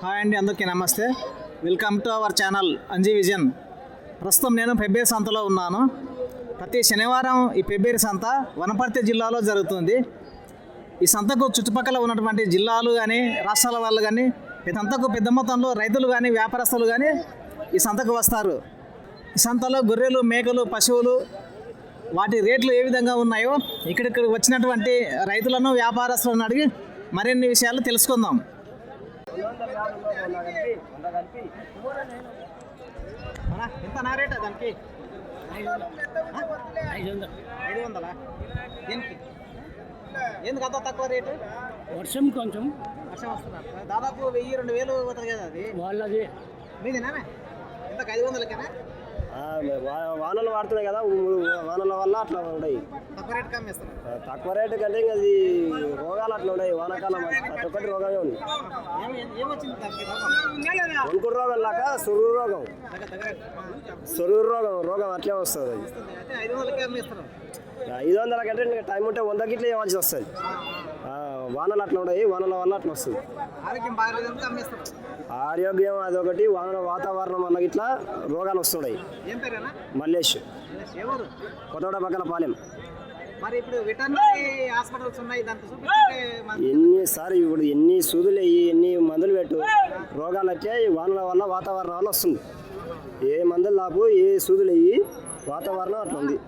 Hi అండి అందరికీ నమస్తే. Welcome to our channel Anji vision. ప్రస్తుతం నేను ఫెబ్రవరి సంతలో ఉన్నాను. ప్రతి శనివారం ఈ ఫెబ్రవరి సంత వనపర్తి జిల్లాలో జరుగుతుంది. ఈ సంతకు చుట్టుపక్కల ఉన్నటువంటి జిల్లాలు కానీ రాష్ట్రాల వాళ్ళు కానీ ఈ సంతకు పెద్ద మొత్తంలో రైతులు కానీ వ్యాపారస్తులు కానీ ఈ సంతకు వస్తారు. ఈ సంతలో గొర్రెలు మేకలు పశువులు వాటి రేట్లు ఏ విధంగా ఉన్నాయో ఇక్కడికి వచ్చినటువంటి రైతులను వ్యాపారస్తులను అడిగి మరిన్ని విషయాలు తెలుసుకుందాం. ఎంత నా రేట్ దానికి? ఐదు వందలా దేనికి ఎందుకు అంత తక్కువ రేటు వర్షం కొంచెం వర్షం వస్తున్నా దాదాపు వెయ్యి రెండు వేలు అవుతుంది కదా అది. వాళ్ళది. మీదేనా? ఎంత ఐదు వందలకేనా? వానలు వాడుతున్నాయి కదా వానల వల్ల అట్లా ఉన్నాయి తక్కువ రేట్ కంటే ఇంకా అది రోగాలు అట్లా ఉన్నాయి వానాకాలం ప్రతి ఒక్కటి రోగమే ఉంది. దానికి రోగం? లాక సురుగు రోగం. సురుగు రోగం రోగం అట్లే వస్తుంది. ఐదు వందల కంటే టైం ఉంటే వంద గిట్ల ఇవ్వాల్సి వస్తుంది. వానలు అట్లా ఉన్నాయి వానల వల్ల అట్లా వస్తుంది. ఆరోగ్యం అదొకటి వాన వాతావరణం వల్ల గిట్లా రోగాలు వస్తున్నాయి. మల్లేష్. కొత్తగూడ పక్కన పాలెం. ఇప్పుడు మన- ఎన్నిసార్లు ఇప్పుడు ఎన్ని సూదులు వేయి ఎన్ని మందులు పెట్టు రోగాలు వచ్చే వానల వల్ల వాతావరణం వల్ల వస్తుంది. ఏ మందులు లాపు ఏ సూదులు వేయి వాతావరణం అట్లా ఉంది.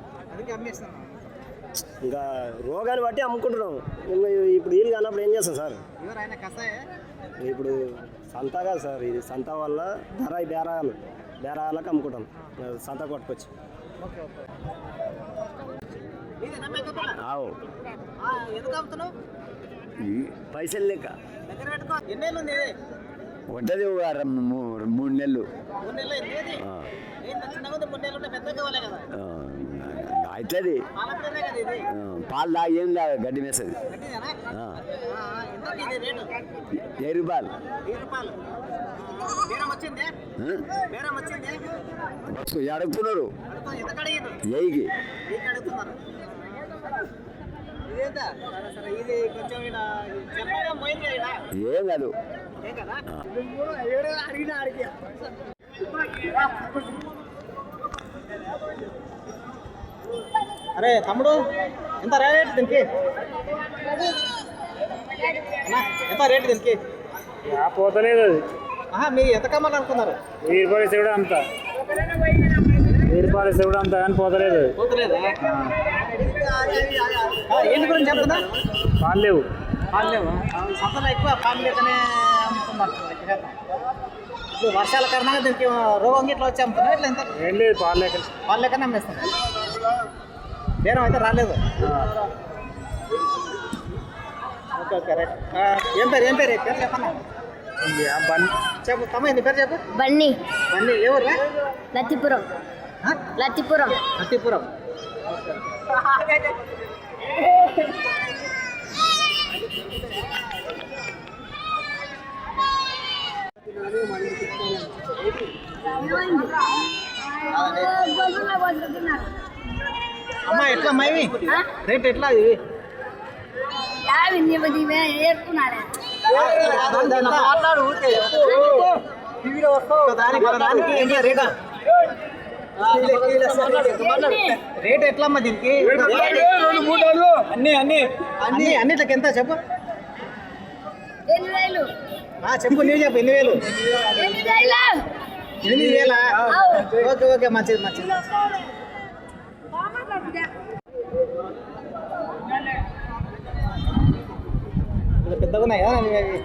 ఇంకా రోగాన్ని బట్టి అమ్ముకుంటున్నాం. ఇప్పుడు వీలు కానప్పుడు ఏం చేస్తాం సార్? ఇప్పుడు సంత కాదు సార్ ఇది సంత వల్ల ధర బేరాలు బేరాలకు అమ్ముకుంటాం. సంత కొట్టుకొచ్చి. పైసలు లెక్క ఉంటుంది మూడు నెలలు. అవుతుంది. కదా పాలు తాగి ఏం తాగ గడ్డి మేస్తుంది రేటు ఏ రూపాయలు? బస్సు అడుగుతున్నారు అడుగుతా, ఎంత కడిగిండు ఏయికి మీకు అడుగుతున్నారు ఇదేంటా సరే సరే ఇది కొంచెం ఇక్కడ చెప్పగా పోయింది ఇక్కడ ఏం కాదు ఏం కదా అరే తమ్ముడు ఎంత రేట్ దీనికి? ఎంత రేట్ దీనికి? పోతలేదు అది. మీరు ఎంత కమ్మాలి అనుకున్నారు. వెయ్యి రూపాయలు కూడా అంత. వెయ్యి రూపాయలు కూడా అంత కానీ పోతలేదు ఏంటి గురించి చెప్తున్నా పాలు లేవు. పాలు లేవు? సంతలో ఎక్కువ పాలు లేకనే అమ్ముతున్నారు. ఇప్పుడు వర్షాల కారణంగా దీనికి రోగం ఇట్లా వచ్చి అమ్ముతున్నారు. ఇట్లా ఎంత ఏం లేదు పాలు లేక పాలు లేకనే అమ్మేస్తున్నారు. బేరం అయితే రాలేదు. Okay okay right. ఆ, ఏం పేరు ఏం పేరు? పేరు చెప్పన్నా బండి చెప్పు తమ్మ నీ పేరు చెప్పు? బన్నీ. బండి ఏ ఊరు? లత్తిపురం లత్తిపురం అత్తిపురం అమ్మ ఎట్లా అమ్మాయి రేట్ ఎట్లా ఇవి ఏర్కున్నారా. మాట్లాడు దానికి రేట్? రేట్ ఎట్లా అమ్మా దీనికి. అన్ని అన్ని. అన్ని అన్నిటికి ఎంత చెప్పు? చెప్పు నీవు చెప్పు ఎన్ని వేలు? ఎన్ని వేలు. ఎనిమిది వేలా? ఓకే ఓకే మంచిది మంచిది. పెద్దగా ఉన్నాయి? కదా ఇవి?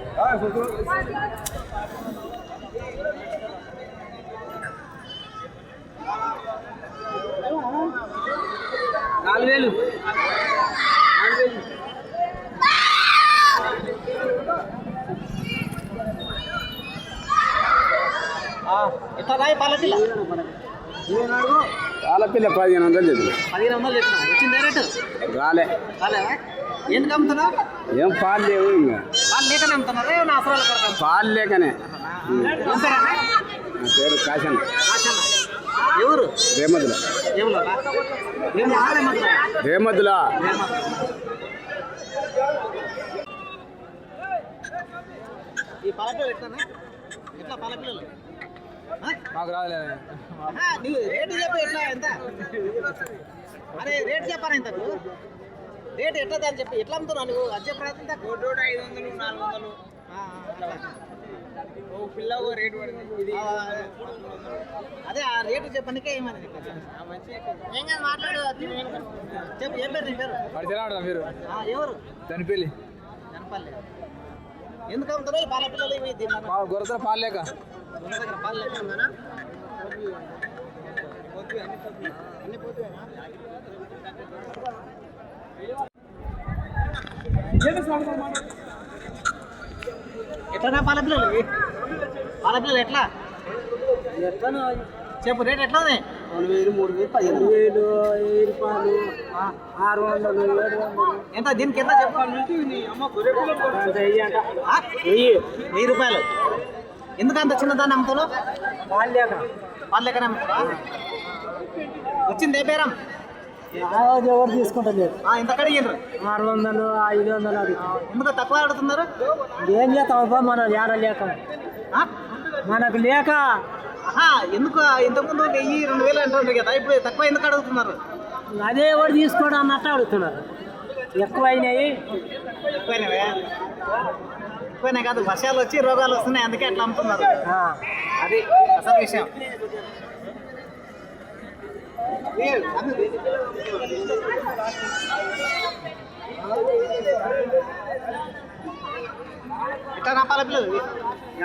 నాలుగు వేలు ఆ, ఎట్లా రాయి పాలకిల్ల పాలపిల్ల పదిహేను వందలు పదిహేను వందలు చెప్పిన. వచ్చింది రేటు? రాలే. రాలేదా ఎందుకు ఏం పాలు లేవు ఇంకా. లేకనే అమ్ముతున్నారు. అవసరాలు పాలు లేకనే? నా పేరు కాశన్ ఆశన్న. ఎవరు? రేమదుల రేమదుల ఈ పాలపిల్లలు ఎట్లానా ఎట్లా పాలపిల్లలు? మాకు రాలేదు రేటు చెప్పు ఎట్లా ఎంత? అరే రేట్ చెప్పారా ఇంతకు? రేట్ ఎట్లా అని చెప్పి ఎట్లా అమ్ముతున్నావు నువ్వు? అది చెప్పరా ఇంత ఐదు వందలు నాలుగు వందలు. ఓ పిల్ల ఓ రేటు పడింది. ఇది అదే. ఆ రేటు చెప్పనికే ఏమని ఏం కాదు మాట్లాడు. చెప్పు ఏం పేరు నీ మీరు ఆ, ఎవరు? చనిపోయి జనపల్లి. ఎందుకు అమ్ముతున్నావు ఈ పాల పిల్లలు ఇవి? మా గొరస పాలేక ఉన్న దగ్గర పాలు ఎట్లా? పాల పిల్లలు పాల పిల్లలు ఎట్లా చెప్పు రేట్ ఎట్లా ఉంది? రెండు వేలు మూడు వేలు పదిహేను వేలు వెయ్యి రూపాయలు ఆరు వందలు ఏడు వందలు ఎంత? దీనికి ఎంత చెప్పాలి వెయ్యి వెయ్యి రూపాయలు. ఎందుకు అంత చిన్నదాన్ని వాళ్ళు అమ్ముతావా వచ్చింది ఏ బేరం ఎవరు తీసుకుంటలేదు ఆ, ఎంత కడిగిర్రు ఆరు వందలు ఐదు వందలు అది. ఎందుకు తక్కువ ఆడుతున్నారు? ఏం చేస్తామబ్బా మన ఏడ లేక. ఆ? మనకు లేక. ఎందుకు ఇంతకుముందు వెయ్యి రెండు వేలు అంటుండ్రు కదా ఇప్పుడు తక్కువ ఎందుకు అడుగుతున్నారు? అదే ఎవరు తీసుకోవడం అన్నట్టు అడుగుతున్నారు. ఎక్కువ అయినాయి ఎక్కువైనవే ఎక్కువైనా కాదు. వర్షాలు వచ్చి రోగాలు వస్తున్నాయి. అందుకే అట్లా అమ్ముతున్నారు. అది అసలు విషయం. ఎట్లా పిల్లలు?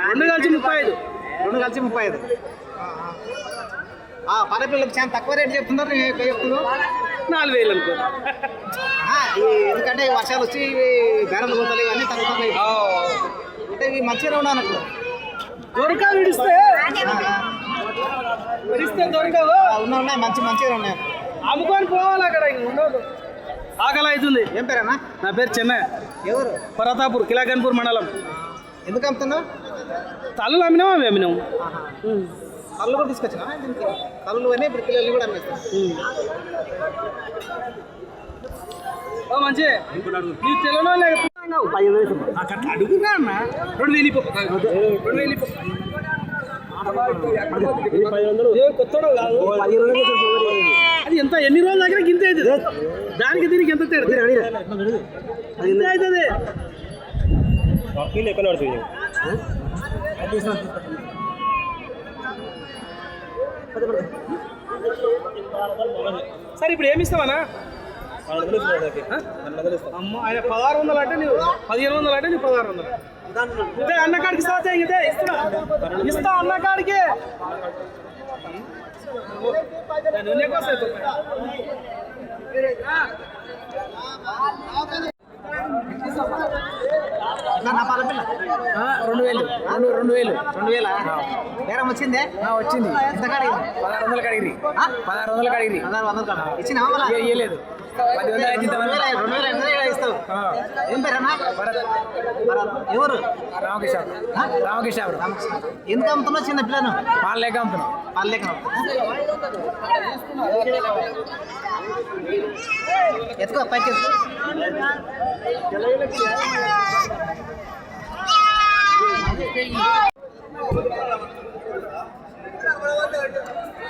రెండు కలిసి ముప్పై ఐదు. రెండు కలిసి ముప్పై ఐదు. ఆ, పాల పిల్లలకు చాలా తక్కువ రేట్ చెప్తున్నారు. చెప్తున్నాను నాలుగు వేలు అనుకో. ఎందుకంటే వర్షాలు వచ్చి బేరలు పోతాయి ఇవన్నీ తగ్గుతున్నాయి. ఇవి మంచిగా ఉన్నాను అప్పుడు దొరక విడిస్తే? విడిస్తే దొరకవు ఉన్నాయి ఉన్నాయి మంచి మంచిగా ఉన్నాయి. అమ్ముకొని పోవాలి అక్కడ ఇంక ఉండదు. ఆకలి అవుతుంది. ఏం పేరేనా నా పేరు చెన్నై. ఎవరు? పరతాపూర్ కిలాగన్పూర్ మండలం. ఎందుకు అమ్ముతున్నావు? తల్లు అమ్మినాం అవి అమ్మినాం కళ్ళు కూడా తీసుకొచ్చినా? దీనికి కళ్ళు అని ఇప్పుడు పిల్లలు కూడా అమ్మేస్తాను ఓ మంచి. నీ లేకపోతున్నావు అడుగునా అన్న. రెండు వేలు ఇప్పు. రెండు వేలు ఇప్పు. ఏ కొత్తడో కాదు. అది ఎంత ఎన్ని రోజుల దగ్గర గింత అవుతుంది? దానికి దీనికి ఎంత తేడా? గింత అవుతుంది? సరే ఇప్పుడు ఏమి ఇస్తావనా అమ్మ ఆయన పదహారు వందలు అంటే నీవు పదిహేను వందలు అంటే నీవు పదహారు వందలు. ఇదే అన్నకాడికి ఇస్తావా ఇదే ఇస్తా ఇస్తా అన్నకాడికి నువ్వు రెండు వేలు. రెండు రెండు వేలు. రెండు వేల? బేరం వచ్చిందే? వచ్చింది. ఎంత కడిగి పదహారు వందలు కడిగిరి పదహారు వందలు కడిగిరి పదహారు వందలు కాడ ఇచ్చినావా మళ్ళా? ఇయ్యలేదు పది వందలు అయితే రెండు వేల రెండు వేల ఎనిమిది వేలు ఇస్తావు. ఏం పేరన్నా భరత్. ఎవరు? రామకృష్ణ. రామకృష్ణ. ఎందుకు అమ్ముతున్నావు చిన్న పిల్లను? పాలు లేక అమ్ముతున్నాం పల్లెక ఎత్తుకో పైకి ఎత్తుకో.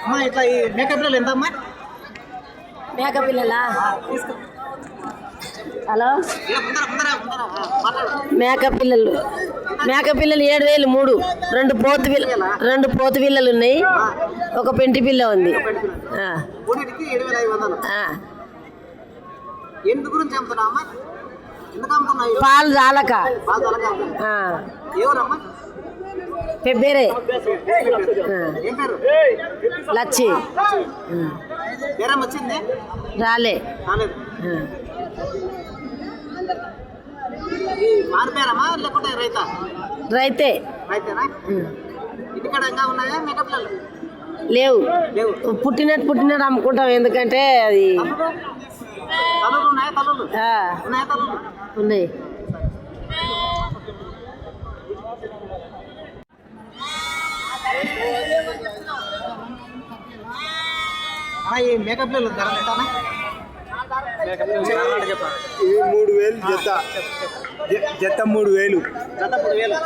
అమ్మా ఇట్లా ఈ మేకప్ పిల్లలు ఎంత అమ్మా? మేక పిల్లలా హలో? మేక పిల్లలు మేక పిల్లలు ఏడు వేలు మూడు. రెండు పోతు పిల్ల రెండు పోతు పిల్లలు ఉన్నాయి. ఒక పెంటి పిల్ల ఉంది? పాలు చాలక పెబ్బేరే లచ్చి. వచ్చింది? రాలే. రాలేదు. ఆ. ఈ మారిపోయారమ్మా లేకుంటే రైతా? రైతే. రైతేనా? ఇంటికాడ ఇంకా ఉన్నాయా మేకప్ పిల్లలు లేవు. పుట్టినట్టు పుట్టినట్టు అమ్ముకుంటాం ఎందుకంటే అది ఉన్నాయా తలలు ఆ, ఉన్నాయా తలలు ఉన్నాయి ఆ, ఈ మేకప్ పిల్లలు ధర ఎంతనా ఇవి మూడు వేలు జత. జత మూడు వేలు. జత మూడు వేలు.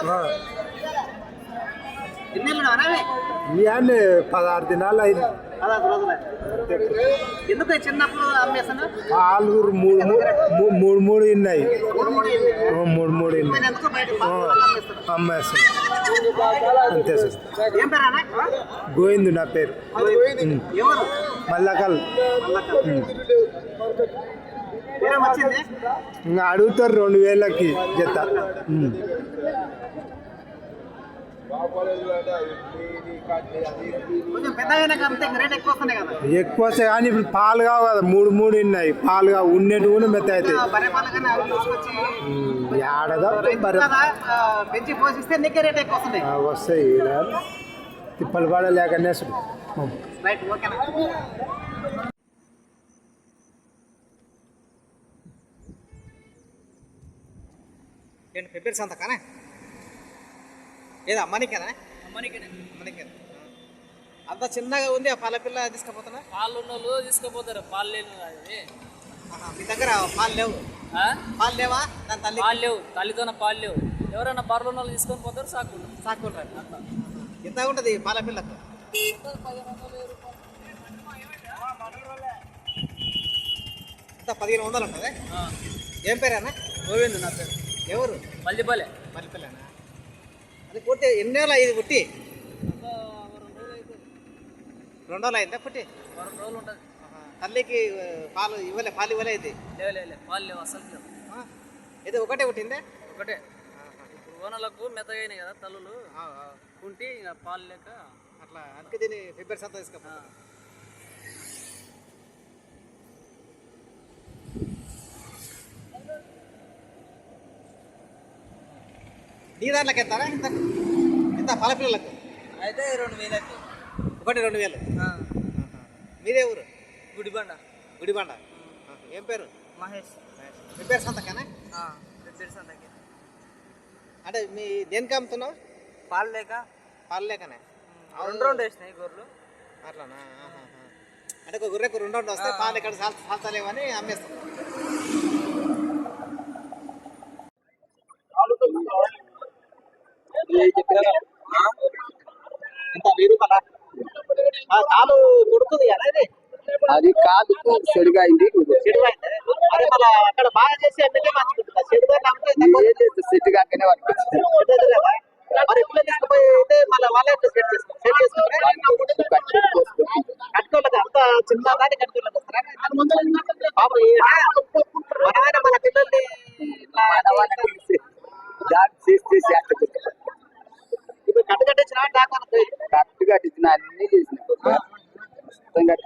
ఇవన్నీ పదహారు దినాలు అయింది. ఎందుకు చిన్నప్పుడు ఆలుగురు మూడు మూడు మూడు ఉన్నాయి మూడు మూడు అమ్మేస్తాను అంతే సార్. గోవిందు నా పేరు. మల్లకల్. ఇంకా అడుగుతారు రెండు వేలకి జత. ఎక్కువ కానీ ఇప్పుడు పాలు కావు కదా మూడు మూడు ఉన్నాయి. పాలు కావు ఉన్నట్టు కూడా మెత్త అవుతాయి. ఏడదా వస్తాయి ఈడ. తిప్పలు పడ లేక నేసుడు పెప్పేరు సంత కానే? ఏదో అమ్మనికేనా అమ్మనికే అంత చిన్నగా ఉంది ఆ పాల పిల్ల తీసుకుపోతున్నా పాలు ఉన్న వాళ్ళు తీసుకుపోతారు పాలు లేని అది. మీ దగ్గర పాలు లేవు? ఆ? పాలు లేవా? దాని తల్లి పాలు లేవు తల్లితోన పాలు లేవు. ఎవరైనా బర్రెలు ఉన్న వాళ్ళు తీసుకొని పోతారు సాకు సాకుంటారు ఎంత ఉంటుంది పాల పిల్లకు ఎంత? పదిహేను వందలు ఉంటుంది? ఏం పేరేనా గోవింద్ నా పేరు. ఎవరు? మల్లిపల్లె. మల్లిపల్లేనా అది పుట్టి ఎన్ని నెలలు ఇది పుట్టి రెండు రోజులు అయిందా పుట్టి వారం రోజులు ఉంటుంది. తల్లికి పాలు ఇవ్వలే పాలు ఇవ్వలే ఇది. పాలు లేవు అసలు లేవు? ఇది ఒకటే పుట్టిందే ఒకటే. ఇప్పుడు ఓనలకు మెత్తగైనాయి కదా తల్లులు. కుంటి ఇక పాలు లేక అట్లా అందుకే దీన్ని ఫిబ్రవరి సంత తీసుకుపో ఆ. నీ దాంట్లోకి ఎత్తారా ఇంత ఇంత పాల పిల్లలకు అయితే రెండు వేలకి. ఒకటి రెండు వేలు. మీదే ఊరు? గుడిబండ. గుడిబండ. ఏం పేరు? మహేష్. మీ పేరు సంతకానే? పెద్దడి సంతకి. అంటే మీ దేనికి అమ్ముతున్నావు? పాలు లేక పాలు లేకనే రెండు రెండు వేసినాయి గొర్రెలు. అట్లానా. అంటే ఒక గుర్రెకు రెండు రెండు వస్తాయి పాలు ఇక్కడ సాల్ సాల్తలేవని అమ్మేస్తాం. కాలు కొడుతుంది కదా అది కాదుకు చెడుగా అయింది. చెడు అయింది. Tengan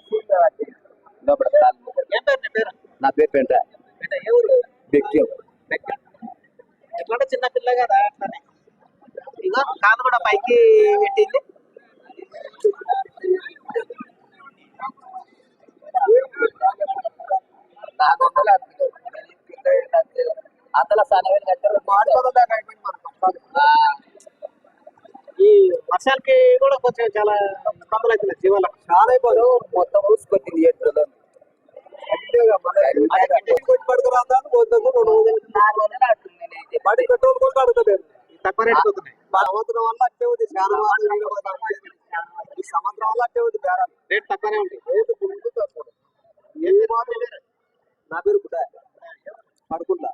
వర్షాలకి కూడా కొంచెం చాలా ఇబ్బందులు అవుతున్నాయి. జీవాలకు చాలా ఇప్పుడు మొత్తం ఊసుకొచ్చింది ఎట్లలో బడి పెట్రోల్ కూడా అడుగుతలేదు. తక్కువ రేట్ పోతున్నాయి సంవత్సరం వల్ల అట్టే ఉంది చాలా ఈ సంవత్సరం వల్ల అట్టే ఉంది రేట్ తక్కువనే ఉంది. రేటు నా పేరు కూడా. పడుకుంటా.